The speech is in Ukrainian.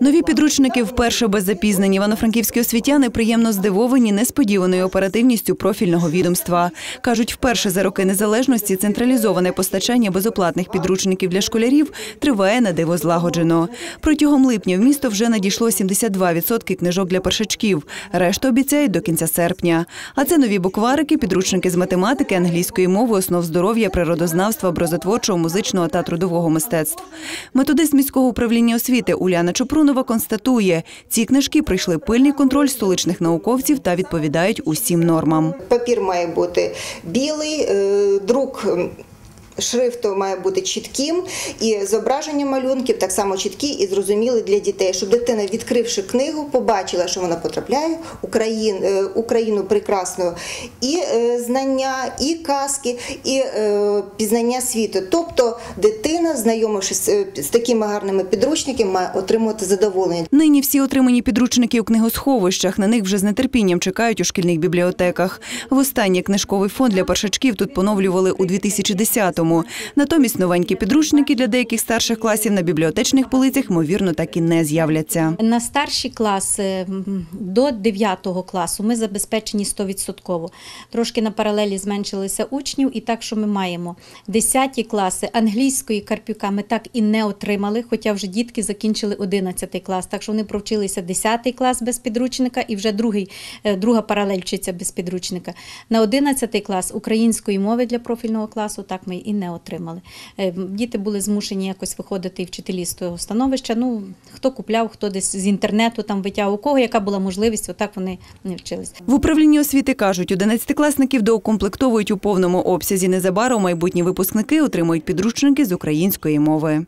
Нові підручники вперше без запізнень. Івано-франківські освітяни приємно здивовані несподіваною оперативністю профільного відомства. Кажуть, вперше за роки незалежності централізоване постачання безоплатних підручників для школярів триває на диво злагоджено. Протягом липня в місто вже надійшло 72% книжок для першачків. Решту обіцяють до кінця серпня. А це нові букварики, підручники з математики, англійської мови, основ здоров'я, природознавства, образотворчого, музичного та трудового мистецтв. Методист міського управління освіти Уляна Чупрунова констатує, ці книжки пройшли пильний контроль столичних науковців та відповідають усім нормам. Папір має бути білий, е, друк. М, Шрифту має бути чітким, і зображення малюнків так само чіткі і зрозумілі для дітей, щоб дитина, відкривши книгу, побачила, що вона потрапляє е, Україну прекрасну і е, знання, і казки, і е, пізнання світу. Тобто дитина, знайомившись з такими гарними підручниками, має отримувати задоволення. Нині всі отримані підручники у книгосховищах. На них вже з нетерпінням чекають у шкільних бібліотеках. Востаннє книжковий фонд для першачків тут поновлювали у 2010-му. Натомість новенькі підручники для деяких старших класів на бібліотечних полицях, ймовірно, так і не з'являться. На старші класи до 9 класу ми забезпечені 100%. Трошки на паралелі зменшилися учнів, і так, що ми маємо 10 класи англійської Карпюка ми так і не отримали, хоча вже дітки закінчили 11 клас. Так що вони провчилися 10 клас без підручника і вже другий, е, друга паралель вчиться без підручника. На 11 клас української мови для профільного класу так ми і не отримали. Е, Діти були змушені якось виходити і вчителі з того становища. Ну, хто купляв, хто десь з інтернету там витяг, у кого яка була можливість, отак вони не вчились. В управлінні освіти кажуть, 11-класників доукомплектовують у повному обсязі. Незабаром майбутні випускники отримують підручники з української мови.